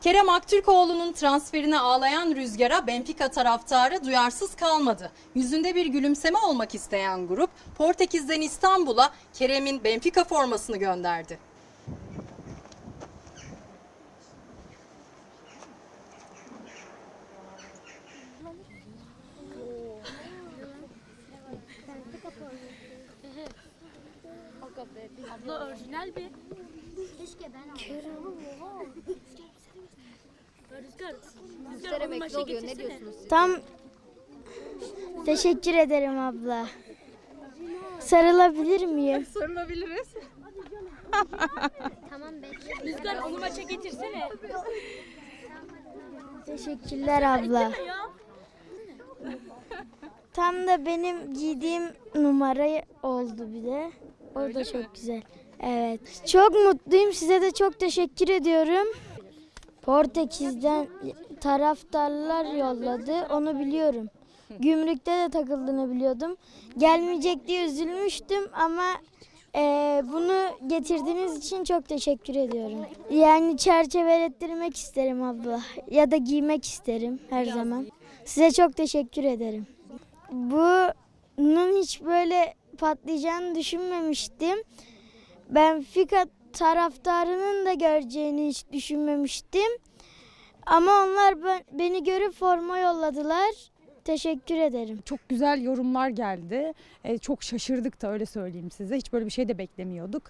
Kerem Aktürkoğlu'nun transferine ağlayan Rüzgar'a Benfica taraftarı duyarsız kalmadı. Yüzünde bir gülümseme olmak isteyen grup Portekiz'den İstanbul'a Kerem'in Benfica formasını gönderdi. Abla orijinal bir. Keşke ben alsaydım. Onu emekli oluyor. Ne diyorsunuz siz? Tam teşekkür ederim abla. Sarılabilir miyim? Sarılabiliriz. Tamam bekle. Rüzgar onu maça getirsene. Teşekkürler abla. Tam da benim giydiğim numara oldu bir de. O da çok güzel. Evet. Çok mutluyum. Size de çok teşekkür ediyorum. Portekiz'den taraftarlar yolladı. Onu biliyorum. Gümrükte de takıldığını biliyordum. Gelmeyecek diye üzülmüştüm ama eee, bunu getirdiğiniz için çok teşekkür ediyorum. Yani çerçevelettirmek isterim abla. Ya da giymek isterim her zaman. Size çok teşekkür ederim. Bunun hiç böyle patlayacağını düşünmemiştim. Benfica taraftarının da göreceğini hiç düşünmemiştim. Ama onlar ben- beni görüp forma yolladılar. Teşekkür ederim. Çok güzel yorumlar geldi. E, çok şaşırdık da öyle söyleyeyim size. Hiç böyle bir şey de beklemiyorduk.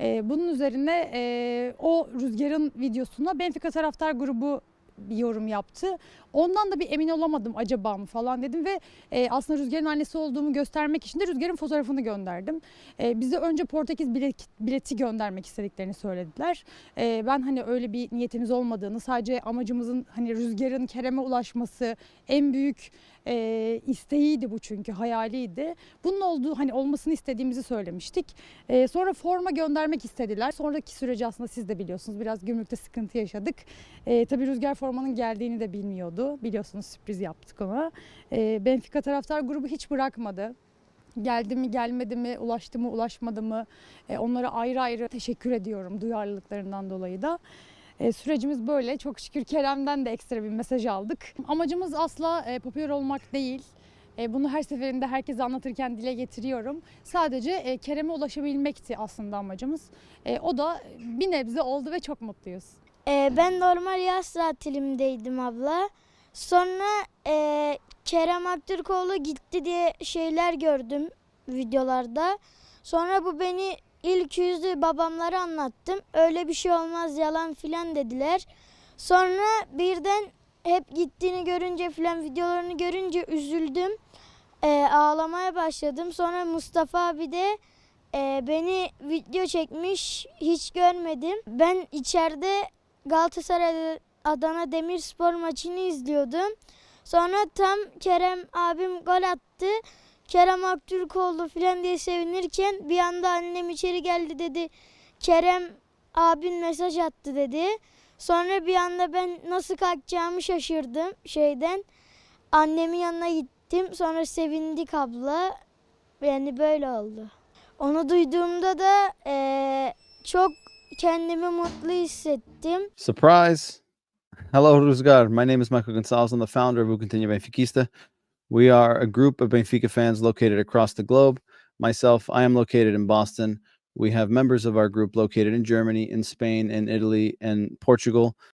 E, bunun üzerine e, o Rüzgar'ın videosuna Benfica taraftar grubu bir yorum yaptı. Ondan da bir emin olamadım acaba mı falan dedim ve e, aslında Rüzgar'ın annesi olduğumu göstermek için de Rüzgar'ın fotoğrafını gönderdim. E, bize önce Portekiz bilet, bileti göndermek istediklerini söylediler. E, ben hani öyle bir niyetimiz olmadığını sadece amacımızın hani Rüzgar'ın Kerem'e ulaşması en büyük e, isteğiydi bu çünkü hayaliydi. Bunun olduğu hani olmasını istediğimizi söylemiştik. E, sonra forma göndermek istediler. Sonraki süreci aslında siz de biliyorsunuz biraz gümrükte sıkıntı yaşadık. E, tabii Rüzgar formanın geldiğini de bilmiyordu. Biliyorsunuz sürpriz yaptık ona. E, Benfica taraftar grubu hiç bırakmadı. Geldi mi gelmedi mi ulaştı mı ulaşmadı mı E, onlara ayrı ayrı teşekkür ediyorum duyarlılıklarından dolayı da. E, sürecimiz böyle. Çok şükür Kerem'den de ekstra bir mesaj aldık. Amacımız asla e, popüler olmak değil. E, bunu her seferinde herkese anlatırken dile getiriyorum. Sadece e, Kerem'e ulaşabilmekti aslında amacımız. O da bir nebze oldu ve çok mutluyuz. Ben normal yaz tatilimdeydim abla. Sonra e, Kerem Aktürkoğlu gitti diye şeyler gördüm videolarda. Sonra bu beni ilk yüzü babamlara anlattım. Öyle bir şey olmaz yalan filan dediler. Sonra birden hep gittiğini görünce filan videolarını görünce üzüldüm. Ee, ağlamaya başladım. Sonra Mustafa abi de e, beni video çekmiş hiç görmedim. Ben içeride Galatasaray Adana Demirspor maçını izliyordum. Sonra tam Kerem abim gol attı. Kerem Aktürkoğlu falan diye sevinirken bir anda annem içeri geldi dedi. Kerem abin mesaj attı dedi. Sonra bir anda ben nasıl kalkacağımı şaşırdım şeyden. Annemin yanına gittim. Sonra sevindik abla. Yani böyle oldu. Onu duyduğumda da eee, çok kendimi mutlu hissettim. Surprise! Hello, Ruzgar. My name is Michael Gonzalez. I'm the founder of Ucantina Benfiquista. We are a group of Benfica fans located across the globe. Myself, I am located in Boston. We have members of our group located in Germany, in Spain, in Italy, and Portugal.